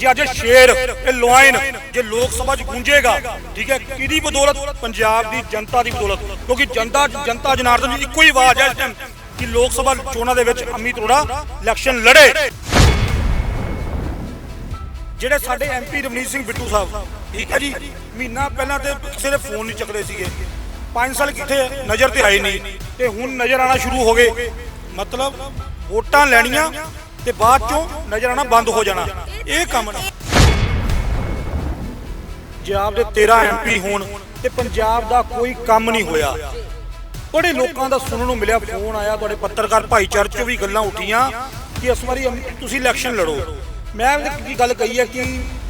ਜੇ ਅੱਜ ਸ਼ੇਰ ਇਹ ਲੋਇਨ ਜੇ ਲੋਕ ਸਭਾ 'ਚ ਗੂੰਜੇਗਾ, ਠੀਕ ਹੈ, ਕਿਹਦੀ ਬਦੌਲਤ? ਪੰਜਾਬ ਦੀ ਜਨਤਾ ਦੀ ਬਦੌਲਤ। ਕਿਉਂਕਿ ਜਨਤਾ ਜਨਤਾ ਜਨਾਰਦਨ ਦੀ ਇੱਕੋ ਹੀ ਆਵਾਜ਼ ਹੈ ਇਸ ਟਾਈਮ ਕਿ ਲੋਕ ਸਭਾ ਚੋਣਾਂ ਦੇ ਵਿੱਚ ਅਮਿਤ ਅਰੋੜਾ ਇਲੈਕਸ਼ਨ ਲੜੇ। ਜਿਹੜੇ ਸਾਡੇ ਐਮਪੀ ਰਵਨੀਤ ਸਿੰਘ ਬਿੱਟੂ ਸਾਹਿਬ, ਠੀਕ ਹੈ ਜੀ, ਮਹੀਨਾ ਪਹਿਲਾਂ ਤੇ ਕਿਸੇ ਦੇ ਫੋਨ ਨਹੀਂ ਚੱਕਦੇ ਸੀਗੇ। 5 ਸਾਲ ਕਿੱਥੇ ਨਜ਼ਰ ਤੇ ਆਏ ਨਹੀਂ। ਤੇ ਹੁਣ ਨਜ਼ਰ ਆਣਾ ਸ਼ੁਰੂ ਹੋ ਗਏ। ਮਤਲਬ ਵੋਟਾਂ ਲੈਣੀਆਂ ਤੇ ਬਾਅਦ ਚੋਂ ਨਜ਼ਰ ਆਣਾ ਬੰਦ ਹੋ ਜਾਣਾ। ਇਹ ਕੰਮ ਨੇ। ਪੰਜਾਬ ਦੇ 13 ਐਮਪੀ ਹੋਣ ਤੇ ਪੰਜਾਬ ਦਾ ਕੋਈ ਕੰਮ ਨਹੀਂ ਹੋਇਆ। ਬੜੇ ਲੋਕਾਂ ਦਾ ਸੁਣਨ ਨੂੰ ਮਿਲਿਆ ਫੋਨ ਆਇਆ ਤੁਹਾਡੇ ਪੱਤਰਕਾਰ ਭਾਈਚਾਰੇ ਚੋਂ ਵੀ ਗੱਲਾਂ ਉੱਠੀਆਂ ਕਿ ਇਸ ਵਾਰੀ ਤੁਸੀਂ ਇਲੈਕਸ਼ਨ ਲੜੋ। ਮੈਂ ਕੀ ਗੱਲ ਕਹੀ ਹੈ ਕਿ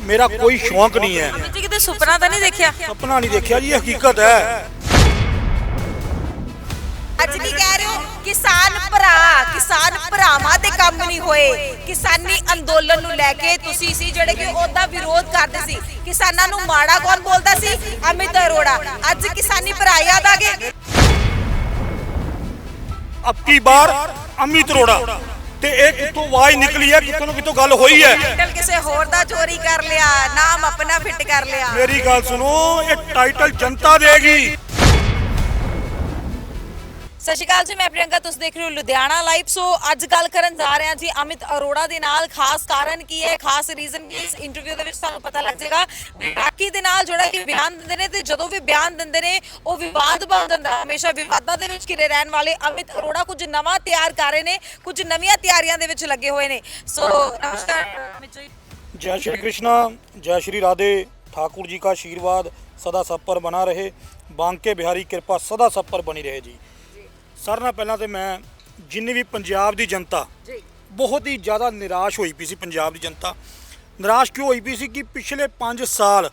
ਮੇਰਾ ਕੋਈ ਸ਼ੌਂਕ ਨਹੀਂ ਹੈ। ਜੀ ਕਿਤੇ ਸੁਪਨਾ ਤਾਂ ਨਹੀਂ ਦੇਖਿਆ? ਸੁਪਨਾ ਨਹੀਂ ਦੇਖਿਆ ਜੀ ਹਕੀਕਤ ਹੈ। ਅੱਜ ਕੀ ਕਹਿ ਰਹੇ ਹੋ ਕਿਸਾਨ ਭਰਾ ਕਿਸਾਨ ਭਰਾਵਾਂ ਦੇ ਕੰਮ ਨਹੀਂ ਹੋਏ। ਕਿਸਾਨੀ ਅੰਦੋਲਨ ਨੂੰ ਲੈ ਕੇ ਤੁਸੀਂ ਸੀ ਜਿਹੜੇ ਕਿ ਉਹਦਾ ਵਿਰੋਧ ਕਰਦੇ ਸੀ। ਕਿਸਾਨਾਂ ਨੂੰ ਮਾੜਾ ਕੌਣ ਬੋਲਦਾ ਸੀ? ਅਮਿਤ ਅਰੋੜਾ। ਅੱਜ ਕਿਸਾਨੀ ਭਰਾ ਯਾਦ ਆ ਗਏ? ਅਬ ਕੀ ਬਾਰ? ਅਮਿਤ ਅਰੋੜਾ। ਤੇ ਇਹ ਕਿੱਥੋਂ ਆਵਾਜ਼ ਨਿਕਲੀ ਹੈ? ਕਿੱਥੋਂ ਕਿੱਥੋਂ ਗੱਲ ਹੋਈ ਹੈ? ਟਾਈਟਲ ਕਿਸੇ ਹੋਰ ਦਾ ਚੋਰੀ ਕਰ ਲਿਆ ਨਾਮ ਆਪਣਾ ਫਿੱਟ ਕਰ ਲਿਆ। ਮੇਰੀ ਗੱਲ ਸੁਣੋ ਇਹ ਟਾਈਟਲ ਜਨਤਾ ਦੇਗੀ। ਸਤਿ ਸ਼੍ਰੀ ਅਕਾਲ ਜੀ ਮੈਂ ਪ੍ਰਿਯੰਕਾ ਤੁਸੀਂ ਦੇਖ ਰਹੇ ਹੋ ਲੁਧਿਆਣਾ ਲਾਈਵ ਸੋ ਅੱਜ ਗੱਲ ਕਰਨ ਜਾ ਰਹੇ ਹਾਂ ਜੀ ਅਮਿਤ ਅਰੋੜਾ ਦੇ ਨਾਲ ਖਾਸ ਕਾਰਨ ਕੀ ਹੈ ਖਾਸ ਰੀਜ਼ਨ ਕੀ ਹੈ? ਇਸ ਇੰਟਰਵਿਊ ਦੇ ਵਿੱਚ ਤੁਹਾਨੂੰ ਪਤਾ ਲੱਗ ਜਾਏਗਾ ਬਾਕੀ ਦੇ ਨਾਲ ਜਿਹੜਾ ਕਿ ਬਿਆਨ ਦਿੰਦੇ ਨੇ ਤੇ ਜਦੋਂ ਵੀ ਬਿਆਨ ਦਿੰਦੇ ਨੇ ਉਹ ਵਿਵਾਦ ਬਣ ਜਾਂਦਾ ਹਮੇਸ਼ਾ ਵਿਵਾਦਾਂ ਦੇ ਵਿੱਚ ਘਿਰੇ ਰਹਿਣ ਵਾਲੇ ਅਮਿਤ ਅਰੋੜਾ ਕੁਝ ਨਵਾਂ ਤਿਆਰ ਕਰ ਰਹੇ ਨੇ ਕੁਝ ਨਵੀਆਂ ਤਿਆਰੀਆਂ ਦੇ ਵਿੱਚ ਲੱਗੇ ਹੋਏ ਨੇ ਸੋ ਨਮਸਕਾਰ ਅਮਿਤ ਜੀ जय श्री कृष्णा जय श्री राधे ठाकुर जी का आशीर्वाद सदा सब पर बना रहे बांके बिहारी कृपा सदा सब पर बनी रहे जी ਸਰ ਨਾਲ ਪਹਿਲਾਂ ਤੇ ਮੈਂ ਜਿੰਨੀ ਵੀ ਪੰਜਾਬ ਦੀ ਜਨਤਾ ਜੀ। ਬਹੁਤ ਹੀ ਜ਼ਿਆਦਾ ਨਿਰਾਸ਼ ਹੋਈ ਪਈ ਸੀ ਪੰਜਾਬ ਦੀ ਜਨਤਾ। ਨਿਰਾਸ਼ ਕਿਉਂ ਹੋਈ ਪਈ ਸੀ ਕਿ ਪਿਛਲੇ 5 ਸਾਲ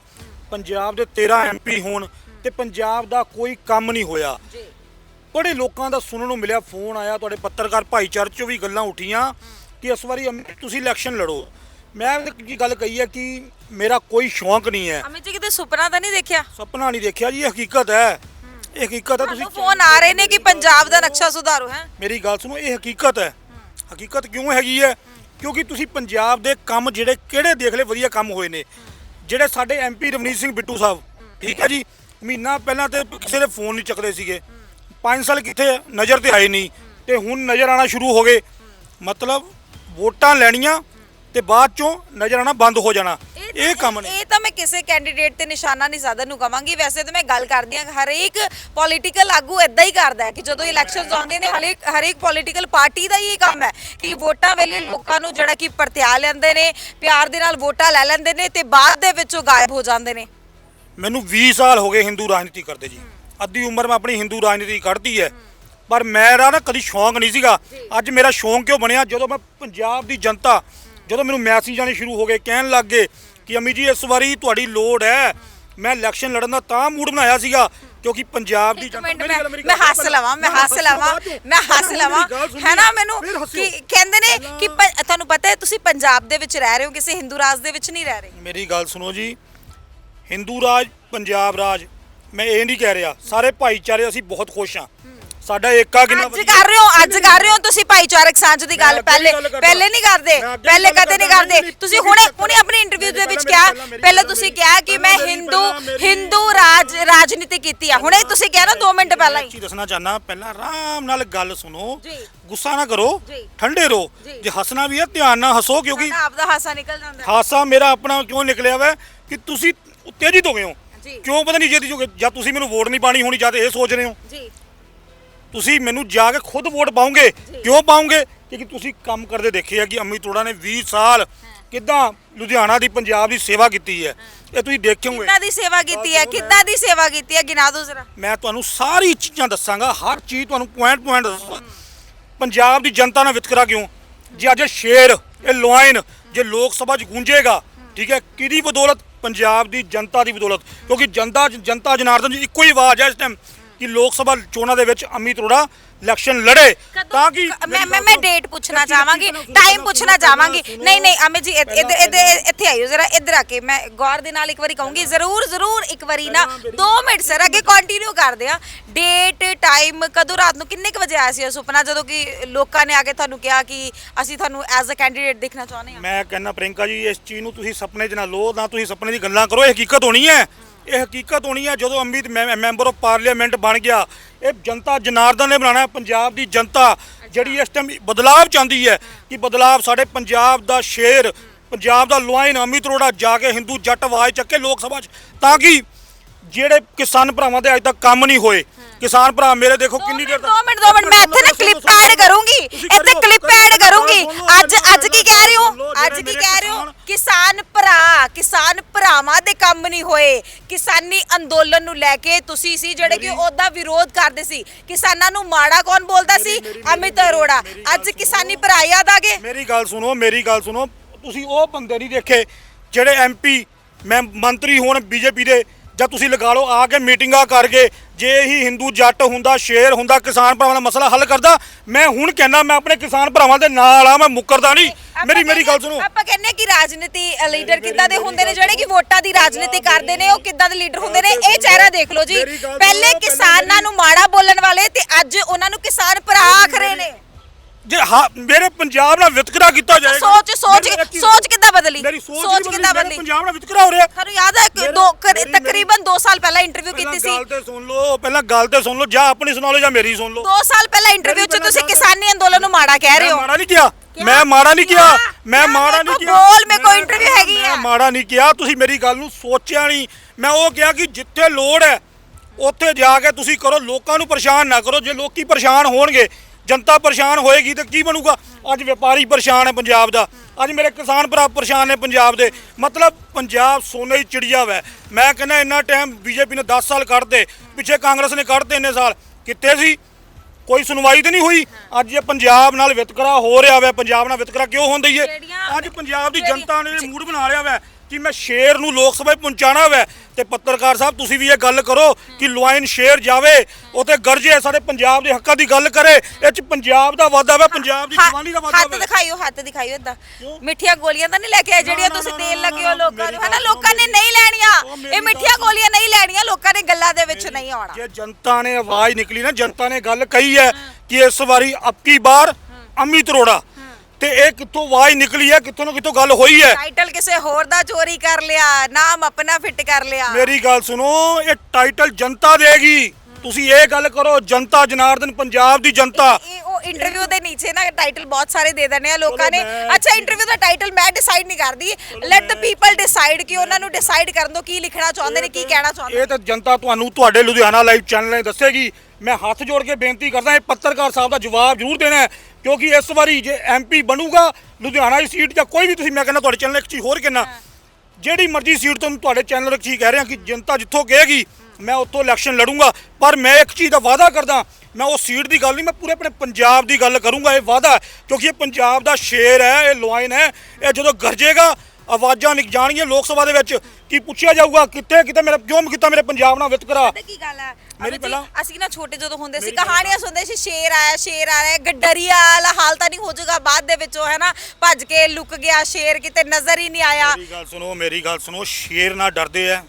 ਪੰਜਾਬ ਦੇ 13 ਐਮਪੀ ਹੋਣ ਤੇ ਪੰਜਾਬ ਦਾ ਕੋਈ ਕੰਮ ਨਹੀਂ ਹੋਇਆ। ਜੀ। ਬੜੇ ਲੋਕਾਂ ਦਾ ਸੁਣਨ ਨੂੰ ਮਿਲਿਆ ਫੋਨ ਆਇਆ ਤੁਹਾਡੇ ਪੱਤਰਕਾਰ ਭਾਈਚਾਰੇ ਚੋਂ ਵੀ ਗੱਲਾਂ ਉੱਠੀਆਂ ਕਿ ਇਸ ਵਾਰੀ ਤੁਸੀਂ ਇਲੈਕਸ਼ਨ ਲੜੋ। ਮੈਂ ਕੀ ਗੱਲ ਕਹੀ ਹੈ ਕਿ ਮੇਰਾ ਕੋਈ ਸ਼ੌਂਕ ਨਹੀਂ ਹੈ। ਅਮਿਤ ਜੀ ਕਿਤੇ ਸੁਪਨਾ ਤਾਂ ਨਹੀਂ ਦੇਖਿਆ? ਸੁਪਨਾ ਨਹੀਂ ਦੇਖਿਆ ਜੀ ਇਹ ਹਕੀਕਤ ਹੈ। ਇਹ ਹਕੀਕਤ ਹੈ ਤੁਸੀਂ ਤੁਹਾਨੂੰ ਫੋਨ ਆ ਰਹੇ ਨੇ ਕਿ ਪੰਜਾਬ ਦਾ ਨਕਸ਼ਾ ਸੁਧਾਰੋ ਹੈ? ਮੇਰੀ ਗੱਲ ਸੁਣੋ ਇਹ ਹਕੀਕਤ ਹੈ। ਹਕੀਕਤ ਕਿਉਂ ਹੈਗੀ ਹੈ? ਕਿਉਂਕਿ ਤੁਸੀਂ ਪੰਜਾਬ ਦੇ ਕੰਮ ਜਿਹੜੇ ਕਿਹੜੇ ਦੇਖ ਲਏ ਵਧੀਆ ਕੰਮ ਹੋਏ ਨੇ। ਜਿਹੜੇ ਸਾਡੇ ਐਮਪੀ ਰਵਨੀਤ ਸਿੰਘ ਬਿੱਟੂ ਸਾਹਿਬ ਠੀਕ ਹੈ ਜੀ? ਮਹੀਨਾ ਪਹਿਲਾਂ ਤੇ ਕਿਸੇ ਦੇ ਫੋਨ ਨਹੀਂ ਚੱਕਦੇ ਸੀਗੇ। 5 ਸਾਲ ਕਿੱਥੇ? ਨਜ਼ਰ ਤੇ ਆਏ ਨਹੀਂ। ਤੇ ਹੁਣ ਨਜ਼ਰ ਆਣਾ ਸ਼ੁਰੂ ਹੋ ਗਏ। ਮਤਲਬ ਵੋਟਾਂ ਲੈਣੀਆਂ ਤੇ ਬਾਅਦ ਚੋਂ ਨਜ਼ਰ ਆਣਾ ਬੰਦ ਹੋ ਜਾਣਾ। ਇਹ ਕੰਮ ਨੇ। ਇਹ ਤਾਂ ਕਿਸੇ ਕੈਂਡੀਡੇਟ ਤੇ ਨਿਸ਼ਾਨਾ ਨਹੀਂ ਸਾਧਨ ਨੂੰ ਕਵਾਂਗੀ। ਵੈਸੇ ਤਾਂ ਮੈਂ ਗੱਲ ਕਰਦੀ ਹਾਂ, ਹਰੇਕ ਪੋਲੀਟੀਕਲ ਆਗੂ ਇਦਾਂ ਹੀ ਕਰਦਾ ਹੈ ਕਿ ਜਦੋਂ ਇਲੈਕਸ਼ਨਸ ਆਉਂਦੇ ਨੇ, ਹਰੇਕ ਹਰੇਕ ਪੋਲੀਟੀਕਲ ਪਾਰਟੀ ਦਾ ਹੀ ਇਹ ਕੰਮ ਹੈ ਕਿ ਵੋਟਾਂ ਵੇਲੇ ਲੋਕਾਂ ਨੂੰ ਜਿਹੜਾ ਕਿ ਪਰਤਿਆ ਲੈਂਦੇ ਨੇ, ਪਿਆਰ ਦੇ ਨਾਲ ਵੋਟਾਂ ਲੈ ਲੈਂਦੇ ਨੇ ਤੇ ਬਾਅਦ ਦੇ ਵਿੱਚ ਉਹ ਗਾਇਬ ਹੋ ਜਾਂਦੇ ਨੇ। ਮੈਨੂੰ 20 ਸਾਲ ਹੋ ਗਏ ਹਿੰਦੂ ਰਾਜਨੀਤੀ ਕਰਦੇ ਜੀ। ਅੱਧੀ ਉਮਰ ਮੈਂ ਆਪਣੀ ਹਿੰਦੂ ਰਾਜਨੀਤੀ ਕੱਢਤੀ ਹੈ। ਪਰ ਮੇਰਾ ਨਾ ਕਦੀ ਸ਼ੌਂਕ ਨਹੀਂ ਸੀਗਾ। ਅੱਜ ਮੇਰਾ ਸ਼ੌਂਕ ਕਿਉਂ ਬਣਿਆ? ਜਦੋਂ ਮੈਂ ਪੰਜਾਬ ਦੀ ਜਨਤਾ, ਜਦੋਂ ਮੈਨੂੰ ਮੈਸੇਜ ਆਣੇ ਸ਼ੁਰੂ ਹੋ ਗਏ, ਕਹਿਣ ਲੱਗ ਗਏ ਕਿ ਅਮੀ ਜੀ ਇਸ ਵਾਰੀ ਤੁਹਾਡੀ ਲੋੜ ਹੈ ਮੈਂ ਇਲੈਕਸ਼ਨ ਲੜਨ ਦਾ ਤਾਂ ਮੂਡ ਬਣਾਇਆ ਸੀਗਾ ਕਿਉਂਕਿ ਪੰਜਾਬ ਦੀ ਮੈਂ ਹੱਸ ਲਵਾਂ ਮੈਂ। ਹੱਸ ਲਵਾਂ। ਮੈਂ ਹੱਸ ਲਵਾਂ ਹੈ ਨਾ ਮੈਨੂੰ। ਕਿ ਕਹਿੰਦੇ ਨੇ ਕਿ ਤੁਹਾਨੂੰ ਪਤਾ ਹੈ ਤੁਸੀਂ ਪੰਜਾਬ ਦੇ ਵਿੱਚ ਰਹਿ ਰਹੇ ਹੋ ਕਿਸੇ ਹਿੰਦੂ ਰਾਜ ਦੇ ਵਿੱਚ ਨਹੀਂ ਰਹਿ ਰਹੇ ਮੇਰੀ ਗੱਲ ਸੁਣੋ ਜੀ ਹਿੰਦੂ ਰਾਜ ਪੰਜਾਬ ਰਾਜ ਮੈਂ ਇਹ ਨਹੀਂ ਕਹਿ ਰਿਹਾ ਸਾਰੇ ਭਾਈਚਾਰੇ ਅਸੀਂ ਬਹੁਤ ਖੁਸ਼ ਹਾਂ ਸਾਡਾ ਏਕਾ ਕਿੰਨਾ ਅੱਜ ਕਰ ਰਹੇ ਹੋ ਅੱਜ ਕਰ ਰਹੇ ਹੋ ਤੁਸੀਂ ਭਾਈਚਾਰਕ ਸਾਂਝ ਦੀ ਗੱਲ ਪਹਿਲੇ। ਪਹਿਲੇ ਨਹੀਂ ਕਰਦੇ ਪਹਿਲੇ ਕਦੇ ਨਹੀਂ ਕਰਦਾ। ਤੁਸੀਂ ਹੁਣੇ ਹੁਣੇ ਆਪਣੀ ਇੰਟਰਵਿਊ ਦੇ ਵਿੱਚ ਕਿਹਾ ਪਹਿਲਾਂ ਤੁਸੀਂ ਕਿਹਾ ਕਿ ਮੈਂ ਹਿੰਦੂ ਹਿੰਦੂ ਰਾਜ ਰਾਜਨੀਤੀ ਕੀਤੀ ਆ ਹੁਣੇ ਤੁਸੀਂ ਕਿਹਾ ਨਾ 2 ਮਿੰਟ ਪਹਿਲਾਂ ਹੀ ਦੱਸਣਾ ਚਾਹਨਾ ਪਹਿਲਾਂ ਆਰਾਮ ਨਾਲ ਗੱਲ ਸੁਣੋ। ਗੁੱਸਾ ਨਾ ਕਰੋ। ਠੰਡੇ ਰਹੋ ਜੀ। ਹੱਸਣਾ ਵੀ ਹੈ ਧਿਆਨ ਨਾਲ ਹੱਸੋ ਕਿਉਂਕਿ ਆਪਦਾ ਹਾਸਾ ਨਿਕਲ ਜਾਂਦਾ। ਹਾਸਾ ਮੇਰਾ ਆਪਣਾ ਕਿਉਂ ਨਿਕਲਿਆ ਵਾ ਕਿ ਤੁਸੀਂ ਉਤੇਜਿਤ ਹੋ ਗਏ ਹੋ। ਕਿਉਂ ਪਤਾ ਨਹੀਂ ਜੇ ਜਾਂ ਤੁਸੀਂ ਮੈਨੂੰ ਵੋਟ ਨਹੀਂ ਪਾਣੀ ਹੋਣੀ ਜਾਂ ਤੇ ਇਹ ਸੋਚ ਰਹੇ ਹੋ ਜੀ ਤੁਸੀਂ ਮੈਨੂੰ ਜਾ ਕੇ ਖੁਦ ਵੋਟ ਪਾਉਂਗੇ? ਕਿਉਂ ਪਾਉਂਗੇ? ਕਿਉਂਕਿ ਤੁਸੀਂ ਕੰਮ ਕਰਦੇ ਦੇਖੇ ਆ ਕਿ ਅਮਿਤ ਅਰੋੜਾ ਨੇ 20 ਸਾਲ ਕਿੱਦਾਂ ਲੁਧਿਆਣਾ ਦੀ ਪੰਜਾਬ ਦੀ ਸੇਵਾ ਕੀਤੀ ਹੈ। ਇਹ ਤੁਸੀਂ ਦੇਖੇ ਹੋਗੇ ਕਿੰਨਾ ਦੀ ਸੇਵਾ ਕੀਤੀ ਹੈ? ਕਿੰਨਾ ਦੀ ਸੇਵਾ ਕੀਤੀ ਹੈ? ਗਿਣਾ ਦਿਓ ਜ਼ਰਾ। ਮੈਂ ਤੁਹਾਨੂੰ ਸਾਰੀ ਚੀਜ਼ਾਂ ਦੱਸਾਂਗਾ। ਹਰ ਚੀਜ਼ ਤੁਹਾਨੂੰ ਪੁਆਇੰਟ ਪੁਆਇੰਟ ਦੱਸਾਂਗਾ। ਪੰਜਾਬ ਦੀ ਜਨਤਾ ਨਾਲ ਵਿਤਕਰਾ ਕਿਉਂ? ਜੇ ਅੱਜ ਸ਼ੇਰ ਇਹ ਲੋਇਨ ਜੇ ਲੋਕ ਸਭਾ 'ਚ ਗੂੰਜੇਗਾ ਠੀਕ ਹੈ ਕਿਹਦੀ ਬਦੌਲਤ? ਪੰਜਾਬ ਦੀ ਜਨਤਾ ਦੀ ਬਦੌਲਤ। ਕਿਉਂਕਿ ਜਨਤਾ ਜਨਤਾ ਜਨਾਰਦਨ ਦੀ ਇੱਕੋ ਹੀ ਆਵਾਜ਼ ਹੈ ਇਸ ਟਾਈਮ ਕਿ ਲੋਕ ਸਭਾ ਚੋਣਾਂ ਦੇ ਵਿੱਚ ਅਮਿਤ ਅਰੋੜਾ ਇਲੈਕਸ਼ਨ ਲੜੇ। ਤਾਂ ਕਿ ਮੈਂ ਮੈਂ ਮੈਂ ਡੇਟ ਪੁੱਛਣਾ ਚਾਹਾਂਗੀ ਟਾਈਮ ਪੁੱਛਣਾ ਚਾਹਾਂਗੀ। ਨਹੀਂ ਨਹੀਂ ਅਮਿਤ ਜੀ ਇੱਧ- ਇੱਧਰ ਇੱਥੇ ਆਇਓ ਜ਼ਰਾ ਇੱਧਰ ਆ ਕੇ। ਮੈਂ ਗੌਰ ਦੇ ਨਾਲ ਇੱਕ ਵਾਰੀ ਕਹੂੰਗੀ ਜ਼ਰੂਰ ਜ਼ਰੂਰ ਇੱਕ ਵਾਰੀ ਨਾ 2 ਮਿੰਟ ਸਰ ਅੱਗੇ ਕੰਟੀਨਿਊ ਕਰਦੇ ਆ ਡੇਟ ਟਾਈਮ ਕਦੋਂ ਰਾਤ ਨੂੰ ਕਿੰਨੇ ਕੁ ਵਜੇ ਆਇਆ ਸੀ ਸੁਪਨਾ? ਜਦੋਂ ਕਿ ਲੋਕਾਂ ਨੇ ਆ ਕੇ ਤੁਹਾਨੂੰ ਕਿਹਾ ਕਿ ਅਸੀਂ ਤੁਹਾਨੂੰ ਐਜ਼ ਅ ਕੈਂਡੀਡੇਟ ਦੇਖਣਾ ਚਾਹੁੰਦੇ ਹਾਂ। ਮੈਂ ਕਹਿੰਦਾ ਪ੍ਰਿੰਕਾ ਜੀ ਇਸ ਚੀਜ਼ ਨੂੰ ਤੁਸੀਂ ਸੁਪਨੇ 'ਚ ਨਾ ਲਓ ਨਾ ਤੁਸੀਂ ਸੁਪਨੇ ਦੀ ਗੱਲਾਂ ਕਰੋ ਇਹ ਹਕੀਕਤ ਹੋਣੀ ਹੈ। ਇਹ ਹਕੀਕਤ ਹੋਣੀ ਹੈ ਜਦੋਂ ਅੰਮ੍ਰਿਤ ਮੈਂਬਰ ਆਫ ਪਾਰਲੀਮੈਂਟ ਬਣ ਗਿਆ। ਇਹ ਜਨਤਾ ਜਨਾਰਦਨ ਨੇ ਬਣਾਉਣਾ ਹੈ ਪੰਜਾਬ ਦੀ ਜਨਤਾ ਜਿਹੜੀ ਇਸ ਟਾਈਮ ਬਦਲਾਵ ਚਾਹੁੰਦੀ ਹੈ ਕਿ ਬਦਲਾਵ ਸਾਡੇ ਪੰਜਾਬ ਦਾ ਸ਼ੇਰ ਪੰਜਾਬ ਦਾ ਲੁਆਇਨ ਅਮਿਤ ਅਰੋੜਾ ਜਾ ਕੇ ਹਿੰਦੂ ਜੱਟ ਆਵਾਜ਼ ਚੱਕੇ ਲੋਕ ਸਭਾ 'ਚ ਤਾਂ ਕਿ ਜਿਹੜੇ ਕਿਸਾਨ ਭਰਾਵਾਂ ਦੇ ਅੱਜ ਤੱਕ ਕੰਮ ਨਹੀਂ ਹੋਏ। ਕਿਸਾਨ ਭਰਾ ਮੇਰੇ ਦੇਖੋ ਕਿੰਨੀ ਦੇਰ ਦੋ ਮਿੰਟ ਦੋ ਮਿੰਟ ਮੈਂ ਇੱਥੇ ਨਾ ਕਲਿੱਪ ਐਡ ਕਰੂੰਗੀ ਇੱਥੇ ਕਲਿੱਪ ਐਡ ਕਰੂੰਗੀ ਅੱਜ ਅੱਜ ਕੀ ਕਹਿ ਰਹੇ ਹੋ ਅੱਜ ਕੀ ਕਹਿ ਰਹੇ ਹੋ ਕਿਸਾਨ ਭਰਾ ਕਿਸਾਨ ਭਰਾਵਾਂ ਦੇ ਕੰਮ ਨਹੀਂ ਹੋਏ ਕਿਸਾਨੀ ਅੰਦੋਲਨ ਨੂੰ ਲੈ ਕੇ ਤੁਸੀਂ ਸੀ ਜਿਹੜੇ ਕਿ ਉਹਦਾ ਵਿਰੋਧ ਕਰਦੇ ਸੀ। ਕਿਸਾਨਾਂ ਨੂੰ ਮਾੜਾ ਕੌਣ ਬੋਲਦਾ ਸੀ? ਅਮਿਤ ਅਰੋੜਾ। ਅੱਜ ਕਿਸਾਨੀ ਭਰਾ ਯਾਦ ਆ ਗਏ? ਮੇਰੀ ਗੱਲ ਸੁਣੋ ਮੇਰੀ ਗੱਲ ਸੁਣੋ। ਤੁਸੀਂ ਉਹ ਬੰਦੇ ਨਹੀਂ ਦੇਖੇ ਜਿਹੜੇ ਐਮਪੀ ਮੈਂ ਮੰਤਰੀ ਹੋਣ ਬੀਜੇਪੀ ਦੇ ਜਾਂ ਤੁਸੀਂ ਲਗਾ ਲਓ ਆ ਕੇ ਮੀਟਿੰਗਾਂ ਕਰਕੇ ਜੇ ਹੀ ਹਿੰਦੂ ਜੱਟ ਹੁੰਦਾ ਸ਼ੇਰ ਹੁੰਦਾ ਕਿਸਾਨ ਭਰਾਵਾਂ ਦਾ ਮਸਲਾ ਹੱਲ ਕਰਦਾ ਮੈਂ ਹੁਣ ਕਹਿੰਦਾ ਮੈਂ ਆਪਣੇ ਕਿਸਾਨ ਭਰਾਵਾਂ ਦੇ ਨਾਲ ਆ ਮੈਂ ਮੁੱਕਰਦਾ ਨਹੀਂ। ਮੇਰੀ ਮੇਰੀ ਗੱਲ ਸੁਣੋ। ਆਪਾਂ ਕਹਿੰਦੇ ਕਿ ਰਾਜਨੀਤੀ ਲੀਡਰ ਕਿੱਦਾਂ ਦੇ ਹੁੰਦੇ ਨੇ ਜਿਹੜੇ ਕਿ ਵੋਟਾਂ ਦੀ ਰਾਜਨੀਤੀ ਕਰਦੇ ਨੇ ਉਹ ਕਿੱਦਾਂ ਦੇ ਲੀਡਰ ਹੁੰਦੇ ਨੇ ਇਹ ਚਿਹਰਾ ਦੇਖ ਲਓ ਜੀ। ਪਹਿਲਾਂ ਕਿਸਾਨਾਂ ਨੂੰ ਮਾੜਾ ਬੋਲਣ ਵਾਲੇ ਤੇ ਅੱਜ ਉਹਨਾਂ ਨੂੰ ਕਿਸਾਨ ਭਰਾ ਆਖ ਰਹੇ ਨੇ। ਜੇ ਹਾਂ ਮੇਰੇ ਪੰਜਾਬ ਨਾਲ ਵਿਤਕਰਾ ਕੀਤਾ ਜਾਏਗਾ। ਸੋਚ ਸੋਚ ਮੇਰੀ ਇੱਕ ਚੀਜ਼- ਸੋਚ ਕਿੱਦਾਂ ਬਦਲੀ? ਮੇਰੀ ਸੋਚ ਕਿੱਦਾਂ ਬਦਲੀ? ਪੰਜਾਬ ਨਾਲ ਵਿਤਕਰਾ ਹੋ ਰਿਹਾ। ਤੁਹਾਨੂੰ ਯਾਦ ਹੈ ਕਿ ਮੇਰਾ- ਦੋ ਕਰ- ਮੇਰੀ- ਤਕਰੀਬਨ 2 ਸਾਲ ਪਹਿਲਾਂ ਇੰਟਰਵਿਊ ਕੀਤੀ ਸੀ। ਗੱਲ ਤੇ ਸੁਣ ਲਓ ਪਹਿਲਾਂ ਗੱਲ ਤੇ ਸੁਣ ਲਓ ਜਾਂ ਆਪਣੀ ਸੁਣਾ ਲਓ ਜਾਂ ਮੇਰੀ ਸੁਣ ਲਓ। 2 ਸਾਲ ਪਹਿਲਾਂ ਇੰਟਰਵਿਊ 'ਚ ਪਹਿਲਾਂ ਤੁਸੀਂ ਗੱਲ- ਕਿਸਾਨੀ ਅੰਦੋਲਨ ਨੂੰ ਮਾੜਾ ਕਹਿ ਰਹੇ ਮੈਂ ਹੋ। ਮਾੜਾ ਨਹੀਂ ਕਿਹਾ? ਮੈਂ ਮਾੜਾ ਨਹੀਂ? ਕਿਹਾ। ਮੈਂ? ਮਾੜਾ ਮੇਰੇ ਨਹੀਂ ਕੋਲ ਕਿਹਾ। ਬੋਲ, ਮੇਰੇ ਕੋਲ ਮੈਂ- interview ਹੈਗੀ ਮੈਂ ਆ। ਮਾੜਾ ਨਹੀਂ ਕਿਹਾ। ਤੁਸੀਂ ਮੇਰੀ ਗੱਲ ਨੂੰ ਸੋਚਿਆ ਨਹੀਂ। ਮੈਂ ਉਹ ਕਿਹਾ ਕਿ ਜਿੱਥੇ ਲੋੜ ਹੈ ਉੱਥੇ ਜਾ ਕੇ ਤੁਸੀਂ ਕਰੋ। ਲੋਕਾਂ ਨੂੰ ਪਰੇਸ਼ਾਨ ਨਾ ਕਰੋ। ਜੇ ਲੋਕੀ ਪਰੇਸ਼ਾਨ ਹੋਣਗੇ ਜਨਤਾ ਪਰੇਸ਼ਾਨ ਹੋਏਗੀ ਤੇ ਕੀ ਬਣੂਗਾ? ਅੱਜ ਵਪਾਰੀ ਪਰੇਸ਼ਾਨ ਹੈ ਪੰਜਾਬ ਦਾ। ਅੱਜ ਮੇਰੇ ਕਿਸਾਨ ਭਰਾ ਪਰੇਸ਼ਾਨ ਨੇ ਪੰਜਾਬ ਦੇ। ਮਤਲਬ ਪੰਜਾਬ ਸੋਨੇ ਦੀ ਚਿੜੀਆ ਵੈ। ਮੈਂ ਕਹਿੰਦਾ ਇੰਨਾ ਟਾਈਮ ਬੀਜੇਪੀ ਨੇ 10 ਸਾਲ ਕੱਢਦੇ ਪਿੱਛੇ ਕਾਂਗਰਸ ਨੇ ਕੱਢਦੇ ਇੰਨੇ ਸਾਲ। ਕਿੱਥੇ ਸੀ? ਕੋਈ ਸੁਣਵਾਈ ਤੇ ਨਹੀਂ ਹੋਈ? ਅੱਜ ਇਹ ਪੰਜਾਬ ਨਾਲ ਵਿਤਕਰਾ ਹੋ ਰਿਹਾ ਵੈ। ਪੰਜਾਬ ਨਾਲ ਵਿਤਕਰਾ ਕਿਉਂ ਹੁੰਦਾ ਜਿਹੜੀਆਂ- ਅੱਜ ਪੰਜਾਬ ਦੀ ਜਨਤਾ ਨੇ ਮੂਡ ਬਣਾ ਲਿਆ ਵੈ। ਕਿ ਮੈਂ ਸ਼ੇਰ ਨੂੰ ਲੋਕ ਸਭਾ ਪਹੁੰਚਾਣਾ ਵੈ। ਤੇ ਪੱਤਰਕਾਰ ਸਾਹਿਬ ਤੁਸੀਂ ਵੀ ਇਹ ਗੱਲ ਕਰੋ ਕਿ ਲੁਆਇਨ ਸ਼ੇਰ ਜਾਵੇ ਉਤੇ ਗਰਜੇ ਸਾਡੇ ਪੰਜਾਬ ਦੇ ਹੱਕਾਂ ਦੀ ਗੱਲ ਕਰੇ। ਇਹ 'ਚ ਪੰਜਾਬ ਦਾ ਵਾਧਾ ਵੈ ਪੰਜਾਬ ਦੀ ਜਵਾਨੀ ਦਾ ਹੱਥ ਵੈ। ਦਿਖਾਇਓ ਹੱਥ ਦਿਖਾਇਓ ਇਦਾਂ? ਮਿੱਠੀਆਂ ਗੋਲੀਆਂ ਤਾਂ ਨਹੀਂ ਲੈ ਕੇ ਆਏ ਜਿਹੜੀਆਂ ਤੁਸੀਂ ਦੇਣ ਲੱਗੇ ਹੋ ਲੋਕਾਂ ਨੂੰ? ਹਨਾ ਲੋਕਾਂ ਨੇ ਨਹੀਂ ਲੈਣੀਆਂ। ਉਹ ਇਹ ਮਿੱਠੀਆਂ ਗੱਲ ਗੋਲੀਆਂ ਨਹੀਂ ਲੈਣੀਆਂ ਲੋਕਾਂ ਨੇ ਗੱਲਾਂ ਦੇ ਵਿੱਚ ਨਹੀਂ ਆਉਣਾ। ਜੇ ਜਨਤਾ ਨੇ ਆਵਾਜ਼ ਨਿਕਲੀ ਨਾ ਜਨਤਾ ਨੇ ਗੱਲ ਕਹੀ ਹੈ ਕਿ ਇਸ ਵਾਰੀ ਅਬਕੀ ਬਾਰ ਅਮਿਤ ਅਰੋੜਾ ਤੇ ਇਹ ਕਿੱਥੋਂ ਆਵਾਜ਼ ਨਿਕਲੀ ਹੈ ਕਿੱਥੋਂ ਨਾ ਕਿੱਥੋਂ ਗੱਲ ਹੋਈ ਹੈ? ਟਾਈਟਲ ਕਿਸੇ ਹੋਰ ਦਾ ਚੋਰੀ ਕਰ ਲਿਆ ਨਾਮ ਆਪਣਾ ਫਿੱਟ ਕਰ ਲਿਆ। ਮੇਰੀ ਗੱਲ ਸੁਣੋ ਇਹ ਟਾਈਟਲ ਜਨਤਾ ਦੇਗੀ। ਤੁਸੀਂ ਇਹ ਗੱਲ ਕਰੋ ਜਨਤਾ ਜਨਾਰਦਨ ਪੰਜਾਬ ਦੀ ਜਨਤਾ। ਇਹ ਉਹ ਇੰਟਰਵਿਊ ਦੇ ਨੀਚੇ ਨਾ ਟਾਈਟਲ ਬਹੁਤ ਸਾਰੇ ਦੇ ਦਿੰਦੇ ਆ ਲੋਕਾਂ ਨੇ। ਮੈਂ- ਅੱਛਾ ਇੰਟਰਵਿਊ ਦਾ ਟਾਈਟਲ ਮੈਂ ਡਿਸਾਈਡ ਨਹੀਂ ਕਰਦੀ। ਲੈਟ ਦ ਪੀਪਲ ਡਿਸਾਈਡ ਕਿ ਉਹਨਾਂ ਨੂੰ ਡਿਸਾਈਡ ਕਰਨ ਦੋ ਕੀ ਲਿਖਣਾ ਚਾਹੁੰਦੇ ਨੇ ਕੀ ਕਹਿਣਾ ਚਾਹੁੰਦੇ ਇਹ ਤਾਂ ਜਨਤਾ ਤੁਹਾਨੂੰ ਤੁਹਾਡੇ ਲੁਧਿਆਣਾ ਲਾਈਵ ਚੈਨਲ ਨੇ ਦੱਸੇਗੀ। ਮੈਂ ਹੱਥ ਜੋੜ ਕੇ ਬੇਨਤੀ ਕਰਦਾ ਇਹ ਪੱਤਰਕਾਰ ਸਾਹਿਬ ਦਾ ਜਵਾਬ ਜ਼ਰੂਰ ਦੇਣਾ ਹੈ। ਕਿਉਂਕਿ ਇਸ ਵਾਰੀ ਜੇ ਐਮਪੀ ਬਣੂਗਾ ਲੁਧਿਆਣਾ ਦੀ ਸੀਟ ਜਾਂ ਕੋਈ ਵੀ ਤੁਸੀਂ ਮੈਂ ਕਹਿੰਦਾ ਤੁਹਾਡੇ ਚੈਨਲ ਇੱਕ ਚੀਜ਼ ਹੋਰ ਕਹਿਣਾ ਜਿਹੜੀ ਮਰਜ਼ੀ ਸੀਟ ਤੋਂ ਤੁਹਾਡੇ ਚੈਨਲ ਇੱਕ ਚੀਜ਼ ਕਹਿ ਰਿਹਾ ਕਿ ਜਨਤਾ ਜਿੱਥੋਂ ਕਹੇਗੀ ਮੈਂ ਉੱਥੋਂ ਇਲੈਕਸ਼ਨ ਲੜੂੰਗਾ ਪਰ ਮੈਂ ਇੱਕ ਚੀਜ਼ ਦਾ ਵਾਅਦਾ ਕਰਦਾ ਮੈਂ ਉਹ ਸੀਟ ਦੀ ਗੱਲ ਨਹੀਂ ਮੈਂ ਪੂਰੇ ਆਪਣੇ ਪੰਜਾਬ ਦੀ ਗੱਲ ਕਰੂੰਗਾ ਇਹ ਵਾਅਦਾ ਕਿਉਂਕਿ ਇਹ ਪੰਜਾਬ ਦਾ ਸ਼ੇਰ ਹੈ ਇਹ ਲੋਇਨ ਹੈ ਇਹ ਜਦੋਂ ਗਰਜੇਗਾ ਆਵਾਜ਼ਾਂ ਨਿਕ ਜਾਣਗੀਆਂ ਲੋਕ ਸਭਾ ਦੇ ਵਿੱਚ ਕੀ ਪੁੱਛਿਆ ਜਾਊਗਾ ਕਿੱਥੇ ਕਿਤੇ ਮੇਰਾ ਕਿਉਂ ਕੀਤਾ ਮੇਰੇ ਪੰਜਾਬ ਨਾਲ ਵਿਤਕਰਾ ਪਤਾ ਕੀ ਗੱਲ ਹੈ? ਮੇਰੀ ਪਹਿਲਾਂ- ਅਸੀਂ ਨਾ ਛੋਟੇ ਜਦੋਂ ਹੁੰਦੇ ਸੀ ਕਹਾਣੀਆਂ ਸੁਣਦੇ ਸੀ ਸ਼ੇਰ ਆਇਆ ਸ਼ੇਰ ਆ ਰਿਹਾ ਗੱਡਰੀਆ ਵਾਲਾ ਹਾਲ ਤਾਂ ਨਹੀਂ ਹੋ ਜਾਊਗਾ ਬਾਅਦ ਦੇ ਵਿੱਚ ਉਹ ਹੈ ਨਾ ਭੱਜ ਕੇ ਲੁਕ ਗਿਆ ਸ਼ੇਰ ਕਿਤੇ ਨਜ਼ਰ ਹੀ ਨਹੀਂ ਆਇਆ। ਮੇਰੀ ਗੱਲ ਸੁਣੋ ਮੇਰੀ ਗੱਲ ਸੁਣੋ ਸ਼ੇਰ ਨਾਲ ਡਰਦੇ ਆ